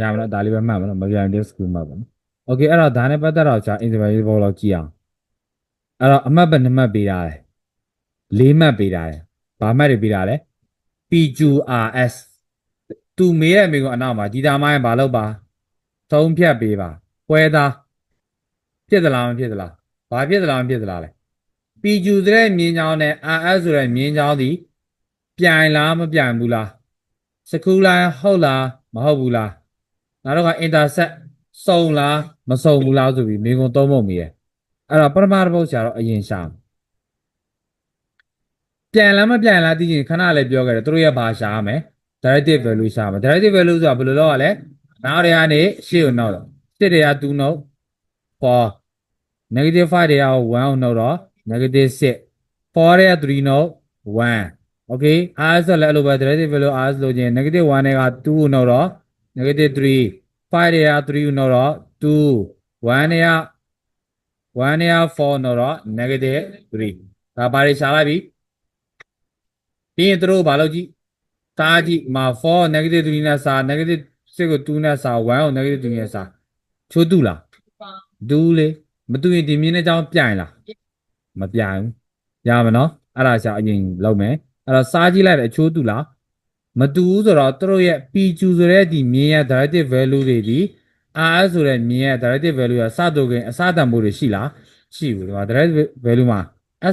ရမလားဒါလေးပဲမှတ်မလားမပြန်တဲ့ school မှတ်ပါနော် okay အဲ့တော့ဒါနဲ့ပတ်သက်တော့ကြာ interview ဘောလောက်ကြည့်အောင်အဲ့တော့အမှတ်ပဲနှစ်မှတ်ပေးတာလေလေးမှတ်ပေးတာလေဘာမှတ်တွေပေးတာလဲ PQRS သူမေးတဲ့မိကအနောက်မှာဒီတာမိုင်းဘာလို့ပါသုံးဖြတ်ပေးပါပွဲသားဖြစ်သလားမဖြစ်သလားဘာဖြစ်သလားမဖြစ်သလားလဲ PQ ဆိုတဲ့မြင်းချောင်းနဲ့ RS ဆိုတဲ့မြင်းချောင်းဒီပြိုင်လားမပြိုင်ဘူးလားစကူလိုင်းဟုတ်လားမဟုတ်ဘူးလား နောက်တော့က intercept စုံလားမစုံဘူးလားဆိုပြီးမိကုံသုံးဖို့မိရဲ့အဲ့တော့ပထမတစ်ပုတ်ဆရာတော့အရင်ရှာမယ်ပြန်လားမပြန်လားသိချင်ခဏလေးပြောခဲ့တယ်သူတို့ရဲ့ဘာရှာရမယ် directive value ရှာမယ် directive value ဆိုတာဘယ်လိုလုပ်ရလဲနောက်တွေကနေရှေ့ကိုနောက်တော့စစ်တွေက2နှုတ်4 negative 5တွေက1ကိုနှုတ်တော့ negative 6 4တွေက3နှုတ်1 okay r ဆိုလည်းအဲ့လိုပဲ directive value r ဆိုလို့ချင်း negative 1တွေက2ကိုနှုတ်တော့ negative 3 5တွေက3ကိုနှုတ်တော့2 1တွေက1တွေက4နှုတ်တော့ negative 3ဒါပါရီရှာလိုက်ပြီပြီးရင်သူတို့ဘာလုပ်ကြည့်တားကြည့်မှာ4 negative 3နဲ့စာ negative 6ကို2နဲ့စာ1ကို negative 3နဲ့စာချိုးတူလားဒူးလေမတူရင်ဒီမြင်းနဲ့ကြောင်းပြိုင်လားမပြိုင်ဘူးရမနော်အဲ့ဒါရှာအရင်လုပ်မယ်အဲ့တော့စားကြည့်လိုက်တယ်အချိုးတူလား မတူဘူးဆိုတော့သူတို့ရဲ့ PQ ဆိုတဲ့ဒီမြင်းရဲ့ directive value တွေဒီ RS ဆိုတဲ့မြင်းရဲ့ directive value ကစတော့ခင်အစတန်ဖို့တွေရှိလားရှိဘူးဒီမှာ directive value မှာ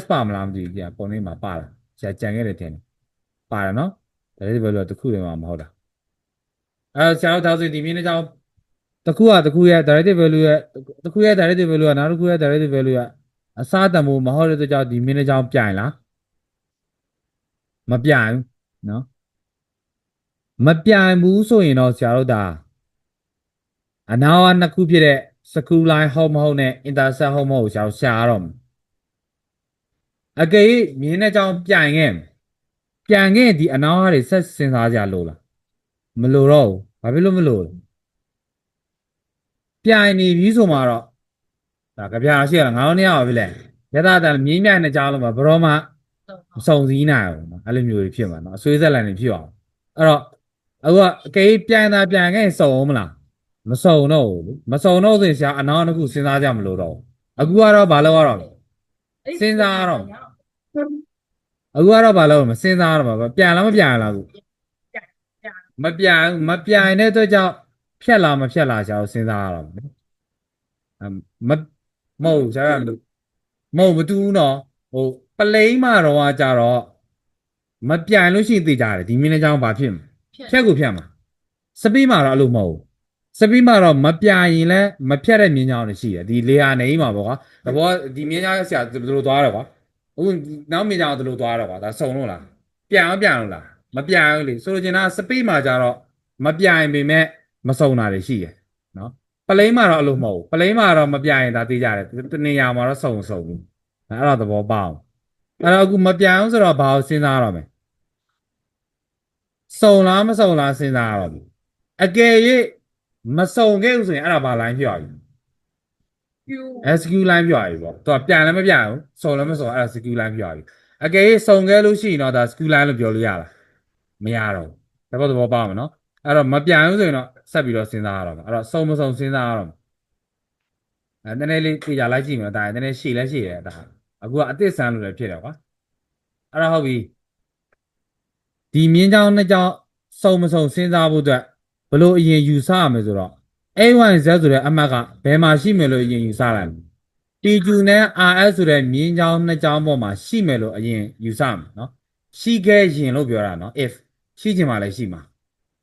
S ပါမလားမသိဘူးကြာပုံလေးမှာပါလားကြာကြံခဲ့တယ်ထင်တယ်ပါတယ်နော် directive value ကတစ်ခုတည်းမှာမဟုတ်တာအဲဆရာတို့တောက်စီဒီမြင်းနဲ့ကြောင်းတစ်ခုကတစ်ခုရဲ့ directive value ရဲ့တစ်ခုရဲ့ directive value ကနောက်တစ်ခုရဲ့ directive value ကအစတန်ဖို့မဟုတ်တဲ့အတွက်ကြောင့်ဒီမြင်းနဲ့ကြောင်းပြိုင်လားမပြိုင်ဘူးနော် မပြိုင်ဘူးဆိုရင်တော့ဆရာတို့ဒါအနာကနှစ်ခုဖြစ်တဲ့ screw line ဟုတ်မဟုတ်နဲ့ intercept ဟုတ်မဟုတ်ကိုဆရာတို့ရှာရတော့မယ်အကယ်၍မြင်းနဲ့ကြောင်းပြိုင်ခဲ့မယ်ပြိုင်ခဲ့ရင်ဒီအနာကတွေဆက်စဉ်းစားကြလို့လားမလို့တော့ဘူးဘာဖြစ်လို့မလို့လဲပြိုင်နေပြီဆိုမှတော့ဒါကြပြာရှိရလားငါတို့နေရပါပြီလေရသတန်မြင်းမြိုင်နဲ့ကြားလို့မှာဘရောမှမစုံစည်းနိုင်ဘူးနော်အဲ့လိုမျိုးတွေဖြစ်မှာနော်အဆွေးဆက်လန်တွေဖြစ်အောင်အဲ့တော့ အခုကအကယ်၍ပြိုင်တာပြိုင်ခဲ့ရင်စုံအောင်မလားမစုံတော့ဘူးလေမစုံတော့ဆိုရင်ဆရာအနာတစ်ခုစဉ်းစားကြမလို့တော့ဘူးအခုကတော့ဘာလုပ်ရတော့လဲစဉ်းစားရတော့အခုကတော့ဘာလို့မစဉ်းစားရတော့မှာပြန်လားမပြန်လားအခုမပြန်ဘူးမပြန်တဲ့အတွက်ကြောင့်ဖြတ်လာမဖြတ်လာရှာကိုစဉ်းစားရတော့မယ်အမ်မမဟုတ်ဘူးရှာကမလို့မဟုတ်မတူဘူးနော်ဟိုပလိန်မှာတော့ကကြတော့မပြန်လို့ရှိရင်သိကြတယ်ဒီမင်းလေးကြောင့်ဘာဖြစ်မလဲ ဖြတ်ကိုဖြတ်မှာစပီးမှာတော့အဲ့လိုမဟုတ်ဘူးစပီးမှာတော့မပြန်ရင်လည်းမဖြတ်တဲ့မြင်းကြောင်တွေရှိတယ်ဒီလေယာနေမှာပေါ့ကွာတဘောဒီမြင်းကြောင်ဆရာဘယ်လိုသွားတော့ကွာအခုနောက်မြင်ကြအောင်ဒီလိုသွားတော့ကွာဒါစုံလို့လားပြန်အောင်ပြန်လို့လားမပြန်ဘူးလေဆိုလိုချင်တာစပိတ်မှာကြတော့မပြန်ရင်ပေမဲ့မစုံတာတွေရှိတယ်နော်ပလိန်းမှာတော့အဲ့လိုမဟုတ်ဘူးပလိန်းမှာတော့မပြန်ရင်ဒါသိကြတယ်တနေရာမှာတော့စုံစုံဘူးအဲ့တော့သဘောပေါအောင်အဲ့တော့အခုမပြန်အောင်ဆိုတော့ဘာကိုစဉ်းစားရတော့မလဲ စုံလားမစုံလားစဉ်းစားရတော့ဘူးအကယ်၍မစုံခဲ့ဘူးဆိုရင်အဲ့ဒါဘာ line ပြောရပြီ SQ line ပြောရပြီပေါ့သူကပြန်လည်းမပြန်ဘူးစုံလည်းမစုံအဲ့ဒါ SQ line ပြောရပြီအကယ်၍စုံခဲ့လို့ရှိရင်တော့ဒါ SQ line လို့ပြောလို့ရလားမရတော့ဘူးသဘောသဘောပေါက်မှာနော်အဲ့တော့မပြန်ဘူးဆိုရင်တော့ဆက်ပြီးတော့စဉ်းစားရတော့မှာအဲ့တော့စုံမစုံစဉ်းစားရတော့မှာအဲနည်းနည်းလေးကြည့်ကြလိုက်ကြည့်မယ်ဒါနည်းနည်းရှည်လဲရှည်တယ်ဒါအခုကအသစ်ဆန်းလို့လည်းဖြစ်တယ်ကွာအဲ့တော့ဟုတ်ပြီ ဒီမြင်းချောင်းနှစ်ချောင်းစုံမစုံစဉ်းစားဖို့အတွက်ဘလို့အရင်ယူဆရမယ်ဆိုတော့ A1Z ဆိုတဲ့အမှတ်ကဘယ်မှာရှိမယ်လို့အရင်ယူဆလိုက်မလဲ PQ နဲ့ RS ဆိုတဲ့မြင်းချောင်းနှစ်ချောင်းပေါ်မှာရှိမယ်လို့အရင်ယူဆမယ်နော်ရှိခဲ့ရင်လို့ပြောတာနော် if ရှိချင်မှလည်းရှိမှာ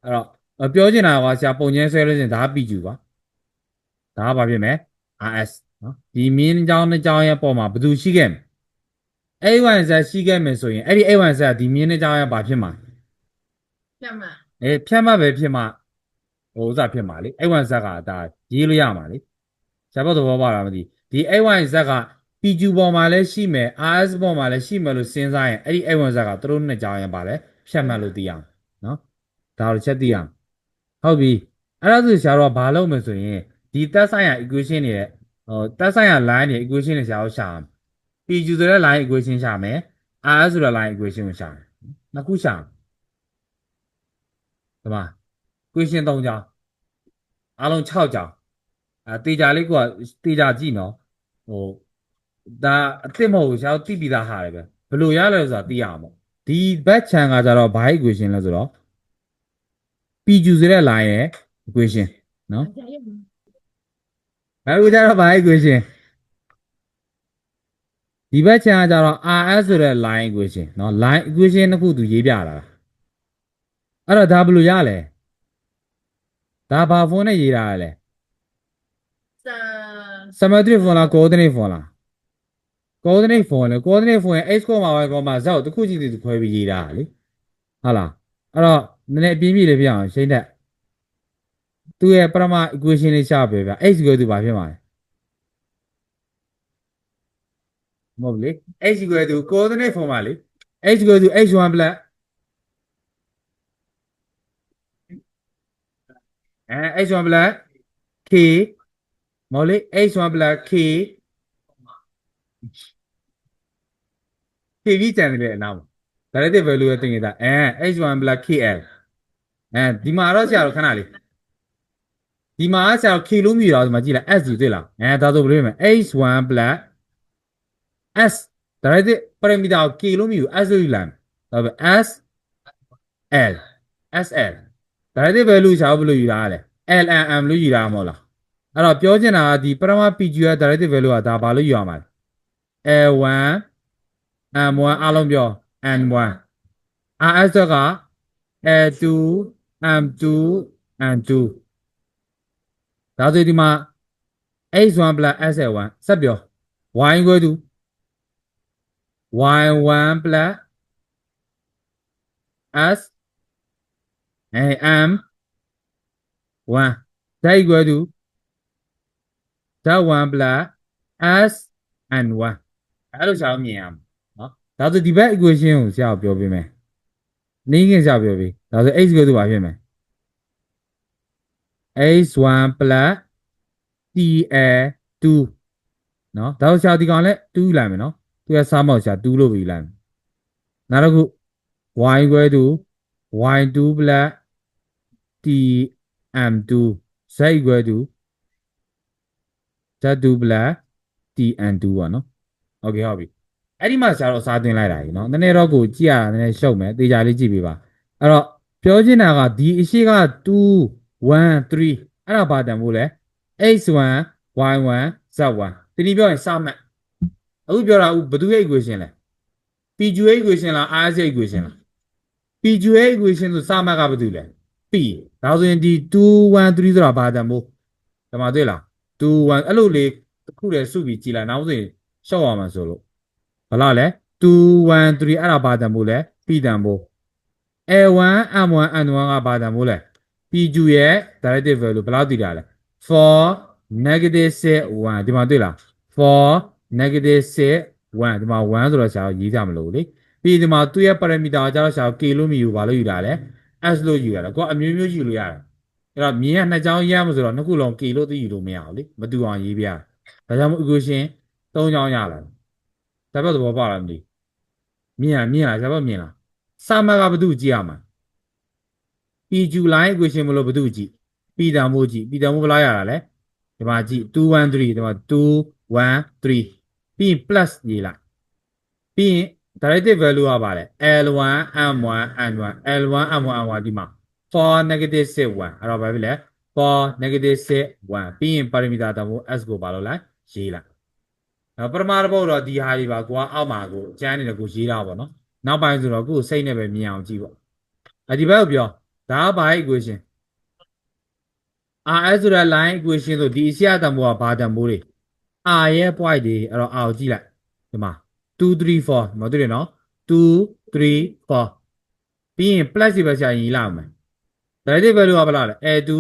အဲ့တော့အပြောချင်တာကဆရာပုံချင်းဆွဲလို့ရှရင်ဒါက PQ ပါဒါကဘာဖြစ်မလဲ RS နော်ဒီမြင်းချောင်းနှစ်ချောင်းရဲ့ပေါ်မှာဘယ်သူရှိခဲ့မလဲ A1Z ရှိခဲ့မယ်ဆိုရင်အဲ့ဒီ A1Z ကဒီမြင်းနှစ်ချောင်းရဲ့ဘာဖြစ်မှာပြတ်မှန်အေးဖြတ်မှတ်ပဲဖြစ်မှဟိုဥစားဖြစ်မှာလေအဲ့1ဇက်ကဒါရေးလို့ရမှာလေဇက်ဘောသဘောပါလားမသိဒီအဲ့1ဇက်က PQ ပေါ်မှာလည်းရှိမယ် RS ပေါ်မှာလည်းရှိမယ်လို့စဉ်းစားရင်အဲ့ဒီအဲ့1ဇက်ကသူတို့နှစ်ကြောင်းရင်ပါလဲဖြတ်မှတ်လို့သိအောင်နော်ဒါတို့ချက်သိအောင်ဟုတ်ပြီအဲ့ဒါဆိုဆရာတို့ကဘာလုပ်မလဲဆိုရင်ဒီသက်ဆိုင်ရာ equation တွေရဲ့ဟိုသက်ဆိုင်ရာ line တွေ equation တွေဆရာတို့ရှာ မယ် PQ ဆိုတဲ့ line equation ရှာမယ် RS ဆိုတဲ့ line equation ကိုရှာမယ်နှစ်ခုရှာမယ်ဒီမှာ question ၃ကြောင်းအားလုံး6ကြောင်အဲတေချာလေးကိုကတေချာကြည့်နော်ဟိုဒါအစ်စ်မဟုတ်ဘူးရှားတိပြီးသားဟာတယ်ပဲဘယ်လိုရလဲဆိုတာသိရအောင်ပေါ့ဒီဘက်ချန်ကကြတော့ဘာ equation လဲဆိုတော့ PQ ဆိုတဲ့ line ရဲ့ equation နော်အကြရုံအခုကျတော့ဘာ equation ဒီဘက်ချန်ကကြတော့ RS ဆိုတဲ့ line equation เนาะ line equation တစ်ခုသူရေးပြလာတာအဲ့တော့ဒါဘယ်လိုရလဲဒါဘာဖုန်းနဲ့ရေးတာလဲ စာ symmetric form လား coordinate form လား coordinate form လေ coordinate form ရဲ့ x ကောမှာ y ကောမှာ z ကိုတစ်ခုချင်းစီခွဲပြီးရေးတာလေဟုတ်လားအဲ့တော့နည်းနည်းအပြင်းပြလေးပြအောင်ရှင်းတဲ့သူ့ရဲ့ပရမ equation လေးရှာပြပြ x ကိုသူဘာဖြစ်မှာလဲ မဟုတ်ဘူးလေ x ကိုသူ coordinate form ပါလေ x ကိုသူ x1 plus အဲ x1 plus k မဟုတ်လေ x1 plus k k ကြီးတန်တယ်လေအနောက်မှာ directive value ရဲ့တင်နေတာအဲ h1 plus kl အဲဒီမှာတော့ဆရာတို့ခဏလေးဒီမှာဆရာတို့ k လို့မြည်တော့ဒီမှာကြည့်လိုက် s ကြီးတွေ့လားအဲဒါဆိုဘယ်လိုလဲမလဲ h1 plus s directive parameter ကို k လို့မြည်ဘူး s လို့ယူလိုက်မယ်ဒါပဲ s l sl directive value ဆရာတို့ဘယ်လိုယူတာလဲ lnm လို့ယူတာမဟုတ်လားအဲ့တော့ပြောချင်တာကဒီပရမ pq ရဲ့ directive value ကဒါဘာလို့ယူရမှာလဲ l1 m1 အားလုံးပြော n1 rs က l2 m2 n2 ဒါဆိုဒီမှာ x1 plus sl1 ဆက်ပြော y ကိုတူ y1 plus s am 1 that equal to that 1 plus s and 1အဲ့လိုရှာလို့မြင်ရမှာနော်ဒါဆိုဒီဘက် equation ကိုဆရာကိုပြောပေးမယ်နေငင်ဆရာပြောပေးဒါဆို x ကိုသူဘာဖြစ်မလဲ x1 plus tl2 နော်ဒါဆိုဆရာဒီကောင်လဲ2ယူလိုက်မယ်နော် သူကစားမောက်ဆရာ2လို့ပဲယူလိုက်မယ်နောက်တစ်ခု y equal to y2 plus tm2 z equal to z2 plus tn2 ပေါ့နော်โอเคဟုတ်ပြီအဲ့ဒီမှာဆရာတော့စားသွင်းလိုက်တာကြီးနော်နည်းနည်းတော့ကိုကြည့်ရတာနည်းနည်းရှုပ်မယ်တေချာလေးကြည့်ပေးပါအဲ့တော့ပြောချင်တာကဒီအရှိက2 1 3အဲ့ဒါဘာတန်ဖို့လဲ x1 y1 z1 ဒီနေ့ပြောရင်စမှတ် အခုပြောတာဘယ်သူရဲ့ equation လဲ PQA equation လား RSA equation လား PQA equation ဆိုစမှတ်ကဘာတူလဲ P ဒါဆိုရင်ဒီ2 1 3ဆိုတာဘာတန်ဖို့ဒီမှာတွေ့လား2 1အဲ့လိုလေးတစ်ခုတည်းစုပြီးကြည်လိုက်နောက်ဆိုရင်ရှောက်ရမှာဆိုလို့ဘာလားလဲ2 1 3အဲ့ဒါဘာတန်ဖို့လဲ P တန်ဖို့ A1 M1 N1 ကဘာတန်ဖို့လဲ PQ ရဲ့ directive value ဘယ်လောက်တည်တာလဲ for negative 6 1ဒီမှာတွေ့လား for negative 6 1ဒီမှာ1ဆိုတော့ဆရာရေးကြမလို့လေပြီးဒီမှာသူ့ရဲ့ parameter ကကျတော့ဆရာ k လို့မြည်ဘူးဘာလို့ယူတာလဲ s လို့ယူရတာကိုကအမျိုးမျိုးယူလို့ရတယ်အဲ့တော့မြင်ရနှစ်ကြောင်းရမ်းမဆိုတော့နှစ်ခုလုံး k လို့သိယူလို့မရဘူးလေမတူအောင်ရေးပြရဒါကြောင့်မို့ equation ၃ကြောင်းရလာတယ်ဒါပဲသဘောပေါက်လားမသိမြင်ရမြင်လားဆရာဘမြင်လားစာမကဘာတူကြည့်ရမှာ PQ line equation မလို့ဘာတူကြည့် P တန်ဖို့ကြည့် P တန်ဖို့ဘယ်လောက်ရတာလဲဒီမှာကြည့်2 1 3ဒီမှာ2 1 3 ပြီးရင် plus ရေးလိုက်ပြီးရင် directive value ကပါလဲ L1 M1 N1 L1 M1 N1 ဒီမှာ for negative 6 1အဲ့တော့ဘာဖြစ်လဲ for negative 6 1ပြီးရင် parameter တန်ဖို့ s ကိုပါလို့လိုက်ရေးလိုက်နောက်ပထမတစ်ပုတ်တော့ဒီဟာတွေပါကိုကအောက်မှာကိုကျန်းနေတယ်ကိုရေးတာပေါ့နော်နောက်ပိုင်းဆိုတော့ကိုယ်စိတ်နဲ့ပဲမြင်အောင်ကြည့်ပေါ့အဒီဘက်ကိုပြောဒါကဘာ equation RS ဆိုတဲ့ line equation ဆိုဒီအစီအတန်ဖိုးကဘာတန်ဖိုးတွေ R ရဲ့ point တွေအဲ့တော့ R ကိုကြည့်လိုက်ဒီမှာ2 3 4ဒီမှာတွေ့တယ်နော်2 3 4ပြီးရင် plus ဒီပဲဆရာရင်လာမယ် negative value ကဘယ်လောက်လဲ A2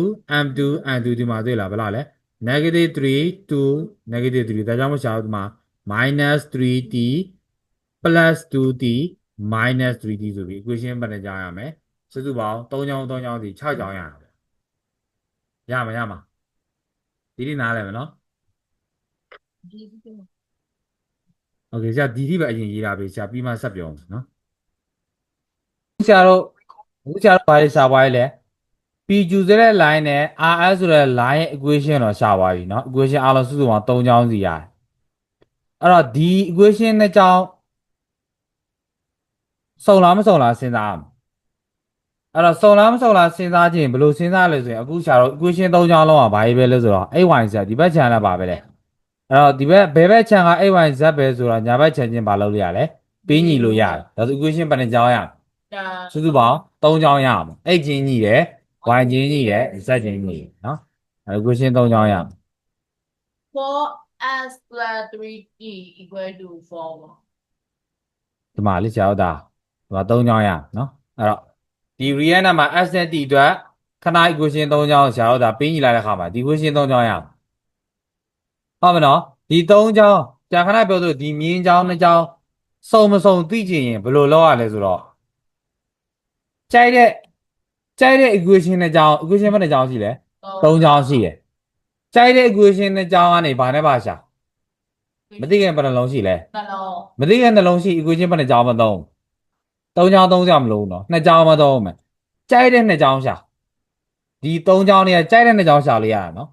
M2 N2 ဒီမှာတွေ့လားဘယ်လောက်လဲ negative 3 2 negative 3ဒါကြောင့်မရှာဘူးဒီမှာ minus 3t plus 2t minus 3t ဆိုပြီး equation ဘယ်နဲ့ကြားရမယ်စုစုပေါင်း3ချောင်း3ချောင်းစီ6ချောင်းရတာပဲရမှာရမှာဒီဒီနားလဲမယ်နော် ဒီဒီတော့ โอเคဆရာဒီဒီပဲအရင်ရေးတာပဲဆရာပြီးမှဆက်ပြောအောင်နော်ဆရာတို့အခုဆရာတို့ဘာလဲစာပွားလဲ PQ ဆိုတဲ့ line နဲ့ RS ဆိုတဲ့ line ရဲ့ equation တော့ရှာပါပြီเนาะ equation အားလုံးစုစုပေါင်း3ချောင်းစီရတယ်အဲ့တော့ဒီ equation နှစ်ချောင်းစုံလားမစုံလားစဉ်းစားအောင်အဲ့တော့စုံလားမစုံလားစဉ်းစားခြင်းဘယ်လိုစဉ်းစားလဲဆိုရင်အခုရှာတော့ equation 3ချောင်းလုံးကဘာကြီးပဲလဲဆိုတော့ x y z ဒီဘက်ခြံကပါပဲလေ အဲ့တော့ဒီဘက်ဘယ်ဘက်ခြံက x y z ပဲဆိုတော့ညာဘက်ခြံချင်းဘာလုပ်လို့ရလဲပေးညီလို့ရတယ်ဒါဆို equation ဘယ်နှချောင်းရဒါစုစုပေါင်း3ချောင်းရအောင် x ချင်းညီတယ် y ချင်းညီတယ် z ချင်းညီတယ်နော်အဲ့ equation 3ချောင်းရအောင် 4s plus 3e equal to 4ပေါ့ဒီမှာလေးဆရာတို့ဒါဒီမှာ3ချောင်းရအောင်နော်အဲ့တော့ဒီ real number s နဲ့ t အတွက်ခဏ equation 3ချောင်းဆရာတို့ဒါပေးညီလိုက်တဲ့ခါမှာဒီ equation 3ချောင်းရအောင် ဟုတ်မနော်ဒီ3ချောင်းကြာခဏပြောလို့ဒီမြင်းချောင်းနှစ်ချောင်းစုံမစုံသိချင်ရင်ဘယ်လိုလုပ်ရလဲဆိုတော့ကြိုက်တဲ့ကြိုက်တဲ့ equation နှစ်ချောင်း equation ဘယ်နှစ်ချောင်းရှိလဲသုံးချောင်းရှိတယ်။ကြိုက်တဲ့ equation နဲ့ချောင်းကနေဘာနဲ့ပါရှာမသိခင်ဘယ်နှလုံးရှိလဲနှလုံးမသိခင်နှလုံးရှိ equation ဘယ်နှချောင်းမသုံးသုံးချောင်းသုံးချောင်းမလို့နော်နှစ်ချောင်းမသုံးမယ်ကြိုက်တဲ့နှစ်ချောင်းရှာဒီသုံးချောင်းတွေကကြိုက်တဲ့နှစ်ချောင်းရှာလို့ရတာနော်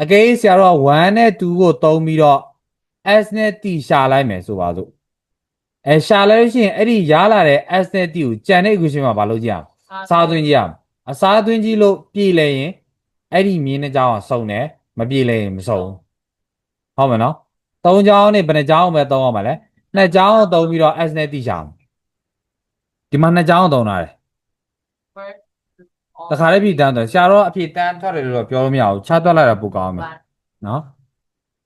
အကယ်၍ဆရာတို့က1နဲ့2ကိုသုံးပြီးတော့ s နဲ့ t ရှာလိုက်မယ်ဆိုပါစို့အဲရှာလိုက်လို့ရှိရင်အဲ့ဒီရလာတဲ့ s နဲ့ t ကိုကြံတဲ့ equation မှာဘာလုပ်ကြရမလဲစားသွင်းကြည့်ရအောင်အစားသွင်းကြည့်လို့ပြည်လဲရင်အဲ့ဒီမြင်းတစ်ကြောင်းကစုံတယ်မပြည်လဲရင်မစုံဘူးဟုတ်မယ်နော်သုံးကြောင်းနဲ့ဘယ်နှကြောင်းပဲသုံးရမှာလဲနှစ်ကြောင်းကိုသုံးပြီးတော့ s နဲ့တိရှာမယ်ဒီမှာနှစ်ကြောင်းကိုသုံးတာတယ် တခါလေးပြည်တန်းတော့ဆရာတော့အဖြစ်တန်းထွက်တယ်လို့တော့ပြောလို့မရဘူးခြားတွက်လိုက်တာပိုကောင်းမယ်နော်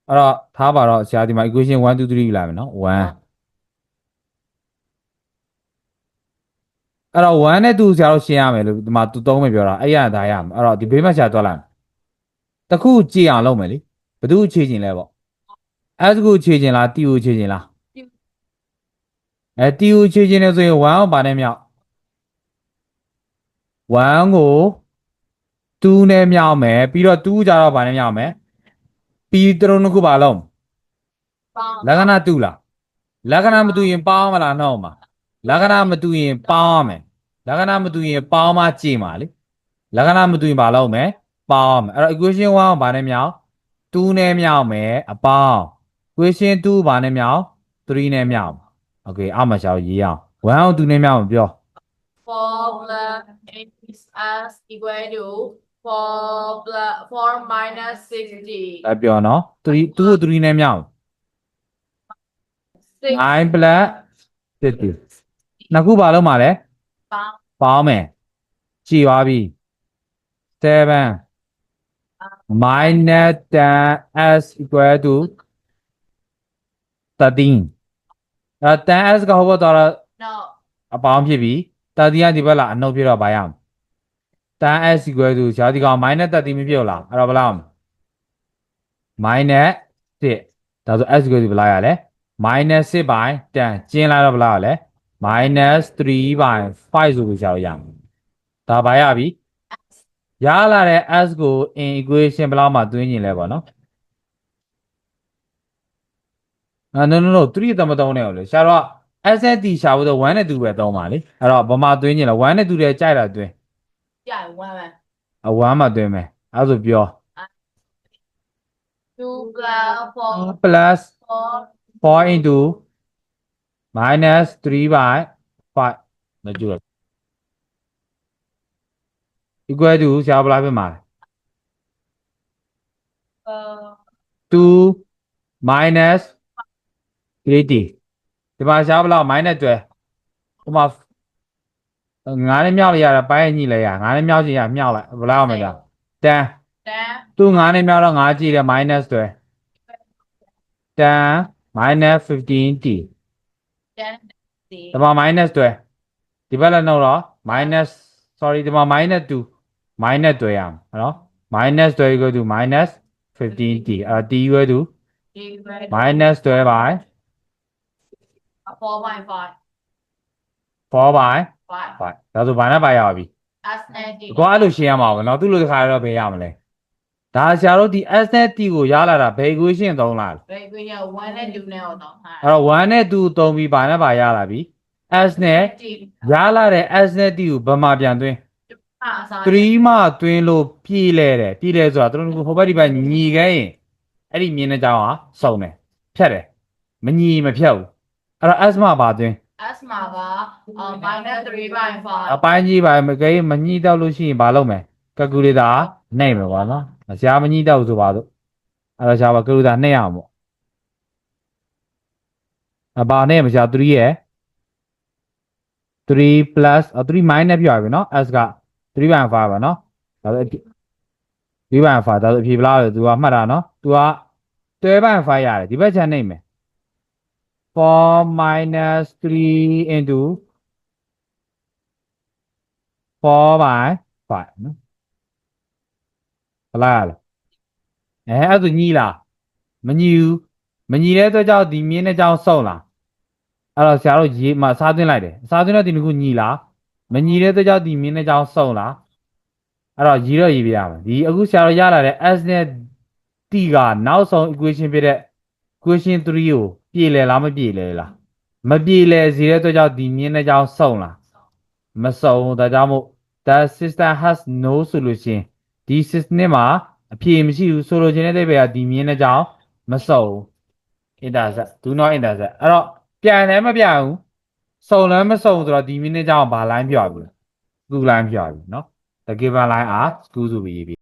အဲ့တော့ထားပါတော့ဆရာဒီမှာ equation 1 2 3ယူလိုက်မယ်နော်1အဲ့တော့1နဲ့2ဆရာတို့ရှင်းရမယ်လို့ဒီမှာသူသုံးမယ်ပြောတာအဲ့ရဒါရမယ်အဲ့တော့ဒီဘေးမှာဆရာတွက်လိုက်မယ်တခုကြည့်အောင်လုပ်မယ်လေဘယ်သူခြေကျင်လဲပေါ့ s ကိုခြေကျင်လား t ကိုခြေကျင်လားအဲ t ကိုခြေကျင်နေဆိုရင်1ကိုပါနဲ့မြောက် 1ကို2နဲ့မြောက်မယ်ပြီးတော့2ကြတော့ပါနဲ့မြောက်မယ်ပြီးတရုံနှစ်ခုပါလုံး ပေါင်း လက္ခဏာတူလားလက္ခဏာမတူရင်ပေါင်းမလားနှောက်မှာလက္ခဏာမတူရင်ပေါင်းရမယ်လက္ခဏာမတူရင်ပေါင်းမှကြည့်မှာလေလက္ခဏာမတူရင်ဘာလုပ်မလဲပေါင်းရမယ်အဲ့တော့ equation 1ကိုဘာနဲ့မြောက်2နဲ့မြောက်မယ်အပေါင်း equation 2ဘာနဲ့မြောက်3နဲ့မြောက်โอเคအမရှောက်ရေးအောင်1အောင်2နဲ့မြောက်မပြော 4 plus 8s equal to 4 plus 4 minus 60အဲ့ပြောနော်3 2ကို3နဲ့မြောက်6 9 plus 50နှစ်ခုဘာလုပ်မှာလဲပေါင်းပေါင်းမယ်ကြည်သွားပြီ7 minus 10 s equal to 13အဲ10 s ကဟိုဘက်သွားတော့ no အပေါင်းဖြစ်ပြီ13ကဒီဘက်လာအနှုတ်ဖြစ်တော့ဘာရအောင် 10 s equal to ရှားဒီကောင် minus 13မဖြစ်ဘူးလားအဲ့တော့ဘယ်လောက် minus 6ဒါဆို s equal to ဘယ်လောက်ရလဲ minus 6 by 10ကျင်းလာတော့ဘယ်လောက်ရလဲ minus 3 by 5ဆိုပြီးရှားလို့ရမယ်ဒါဘာရပြီရလာတဲ့ s ကို in equation ဘယ်လောက်မှသွင်းရင်လဲပေါ့နော်အာ no no no 3တမသုံးနဲ့ဟုတ်လေရှာတော့ s နဲ့ t ရှာဖို့တော့1နဲ့2ပဲသုံးပါလေအဲ့တော့ဘာမှသွင်းရင်လဲ1နဲ့2တည်းကြိုက်တာသွင်း ကြိုင်1ပဲအ1မှသွင်းမယ်အဲ့ဒါဆိုပြော2 plus 4 plus 4 4 into minus 3 by 5မကြည့်ရ equal to ရှာဘယ်လောက်ဖြစ်မှာလဲ uh 2 minus 80ဒီမှာရှားဘယ်လောက် minus 12ဟိုမှာ ငါးနဲ့မြောက်လိုက်ရတာပိုင်းညှိလိုက်ရငါးနဲ့မြောက်ချင်ရမြောက်လိုက်ဘယ်လောက်မလဲ10 10သူငါးနဲ့မြောက်တော့ငါးကြည့်တယ် minus 12 10 minus 15t 10ဒီမှာ minus 12ဒီဘက်လည်းနှုတ်တော့ minus sorry ဒီမှာ minus 2 minus 12ရအောင်နော် minus 12 equal to minus 15t အဲ့တော့ t equal to equal minus 12 by 4.5 4 by 5 5ဒါဆိုဘာနဲ့ပါရပါပြီ s and d ကိုအဲ့လိုရှင်းရမှာပေါ့နော်သူ့လိုတစ်ခါတော့ဘယ်ရမလဲဒါဆရာတို့ဒီ s နဲ့ t ကိုရလာတာဘယ် equation သုံးလားဘယ်ကိုရ1နဲ့2နဲ့တော့တော့ဟာအဲ့တော့1နဲ့2သုံးပြီးဘာနဲ့ပါရလာပြီ s နဲ့ d ရလာတဲ့ s နဲ့ t ကိုဘယ်မှာပြန်သွင်းအာစား3မှတွင်းလို့ပြည်လဲတယ်ပြည်လဲဆိုတာသူတို့ဟိုဘက်ဒီဘက်ညီခဲ့ရင်အဲ့ဒီမြင်းတဲ့ကြောင်ဟာစုံတယ်ဖြတ်တယ်မညီမဖြတ်ဘူးအဲ့တော့ S မှပါတွင်း S မှာကအာ minus 3/5အပိုင်းကြီးပါမကိမညီတော့လို့ရှိရင်ဘာလုပ်မလဲကယ်ကူလေတာနှိမ့်မယ်ကွာနော်ဆရာမညီတော့ဘူးဆိုပါတော့အဲ့တော့ဆရာကကယ်ကူလေတာနှိမ့်အောင်ပေါ့အပါနဲ့မဆရာ3ရဲ့3 plus အ3 minus ပြောရပြီနော် s က3/5ပါနော်ဒါဆို3/5ဒါဆိုအဖြေဘလားလဲ तू ကမှတ်တာနော် तू က12/5ရတယ်ဒီဘက်ချန်နှိမ့်မယ် 4 minus 3 into 4 by 5နော်ဘလားလဲအဲအဲ့ဒါညီလားမညီဘူးမညီတဲ့အတွက်ကြောင့်ဒီမြင်းတဲ့ကြောင့်စုံလားအဲ့တော့ဆရာတို့ရေးမှာစားသွင်းလိုက်တယ်စားသွင်းတော့ဒီနှစ်ခုညီလားမညီတဲ့အတွက်ကြောင့်ဒီမြင်းတဲ့ကြောင့်စုံလားအဲ့တော့ရေးတော့ရေးပြရမယ်ဒီအခုဆရာတို့ရလာတဲ့ s နဲ့ t ကနောက်ဆုံး equation ဖြစ်တဲ့ equation 3ကို ပြေလည်လားမပြေလည်လားမပြေလည်စေတဲ့အတွက်ကြောင့်ဒီမြင်းတဲ့ကြောင့်စုံလား မစုံဘူးဒါကြောင့်မို့ the system has no solution ဒီ system မှာအဖြေမရှိဘူးဆိုလိုချင်တဲ့အိဗယ်ကဒီမြင်းတဲ့ကြောင့်မစုံဘူး intersect do not intersect အဲ့တော့ပြန်လည်းမပြန်ဘူးစုံလည်းမစုံဆိုတော့ဒီမြင်းတဲ့ကြောင့်ဘာ line ပြောပြီလဲ school line ပြောပြီเนาะ the given line are school ဆိုပြီးရေးပြီ